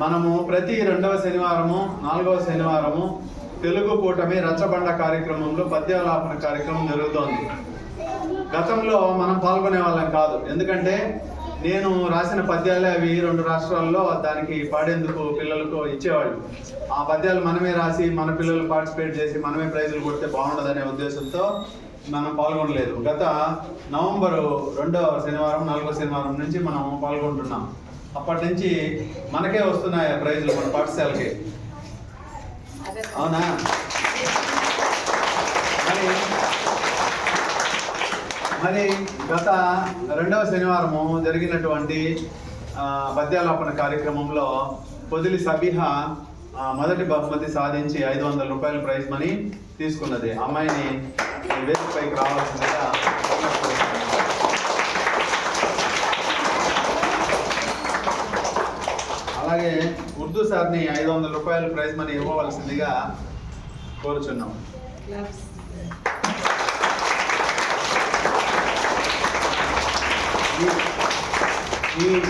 మనము ప్రతి రెండవ శనివారము నాలుగవ శనివారము తెలుగు కూటమి రచ్చబండ కార్యక్రమంలో పద్యాలాపన కార్యక్రమం జరుగుతోంది. గతంలో మనం పాల్గొనే వాళ్ళం కాదు. ఎందుకంటే నేను రాసిన పద్యాలే అవి రెండు రాష్ట్రాల్లో దానికి పాడేందుకు పిల్లలకు ఇచ్చేవాళ్ళు. ఆ పద్యాలు మనమే రాసి మన పిల్లలు పార్టిసిపేట్ చేసి మనమే ప్రైజులు కొడితే బాగుండదనే ఉద్దేశంతో మనం పాల్గొనలేదు. గత నవంబరు రెండవ శనివారం నాలుగో శనివారం నుంచి మనం పాల్గొంటున్నాం. అప్పటి నుంచి మనకే వస్తున్నాయి ఆ ప్రైజులు మన పాఠశాలకి? అవునా? మరి మరి గత రెండవ శనివారము జరిగినటువంటి ఆ, పద్యాలాపన కార్యక్రమంలో పొదిలి సబీహా మొదటి బహుమతి సాధించి ఐదు వందల రూపాయల ప్రైజ్ మనీ తీసుకున్నది. అమ్మాయిని వేదికపైకి రావాల్సిందిగా అలాగే ఉర్దూ సార్ని ఐదు వందల రూపాయల ప్రైజ్ మనీ ఇవ్వవలసిందిగా కోరుచున్నాం. ఈ-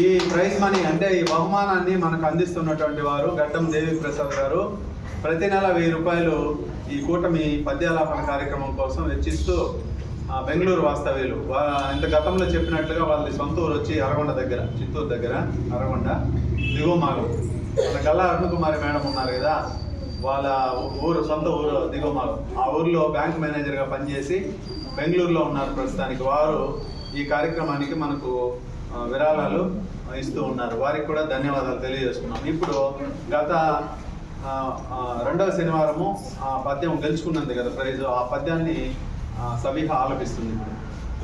ఈ ప్రైజ్ మనీ అంటే ఈ బహుమానాన్ని మనకు అందిస్తున్నటువంటి వారు గడ్డం దేవి ప్రసాద్ గారు. ప్రతి నెల వెయ్యి రూపాయలు ఈ కూటమి పద్యాలాపన కార్యక్రమం కోసం వెచ్చిస్తూ ఆ, బెంగళూరు వాస్తవ్యులు. ఇంత గతంలో చెప్పినట్లుగా వాళ్ళది సొంత ఊరు వచ్చి అరగొండ దగ్గర చిత్తూరు దగ్గర అరగొండ దిగువమాగం మన గల్లా అరుణకుమారి మేడం ఉన్నారు కదా వాళ్ళ ఊరు సొంత ఊరు దిగువమాగం ఆ ఊర్లో బ్యాంక్ మేనేజర్గా పనిచేసి బెంగళూరులో ఉన్నారు ప్రస్తుతానికి. వారు ఈ కార్యక్రమానికి మనకు విరాళాలు ఇస్తూ ఉన్నారు. వారికి కూడా ధన్యవాదాలు తెలియజేస్తున్నాం ఇప్పుడు గత రెండవ శనివారము ఆ పద్యం గెలుచుకున్నది కదా ప్రైజ్. ఆ పద్యాన్ని ఆ, ఆలపిస్తుంది.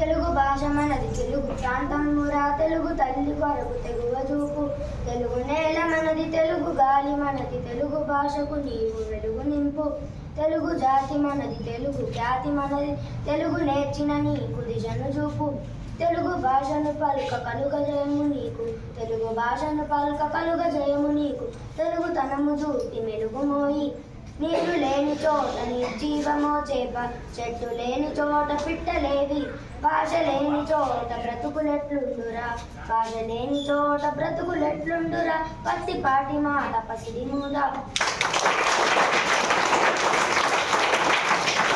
తెలుగు భాష మనది తెలుగు ప్రాంతం మురా తెలుగు తల్లి కొరకు తెగువ చూపు. తెలుగు నేల మనది తెలుగు గాలి మనది తెలుగు భాషకు నీవు వెలుగు నింపు. తెలుగు జాతి మనది తెలుగు ఖ్యాతి మనది తెలుగు నేర్చిన నీకు దిశను చూపు. తెలుగు భాషను పలుక కలుగ జయము నీకు. తెలుగు భాషను పలుక కలుగ జయము నీకు. తెలుగు తనము చూపి మెలుగు మోయి. నీరు లేని చోట నిర్జీవమో చేప. చెట్టు లేని చోట పిట్టలేవి భాష లేని చోట బ్రతుకులెట్లుండురా. భాష లేని చోట బ్రతుకులెట్లుండురా. పత్తిపాటి మాట పసిడి మూద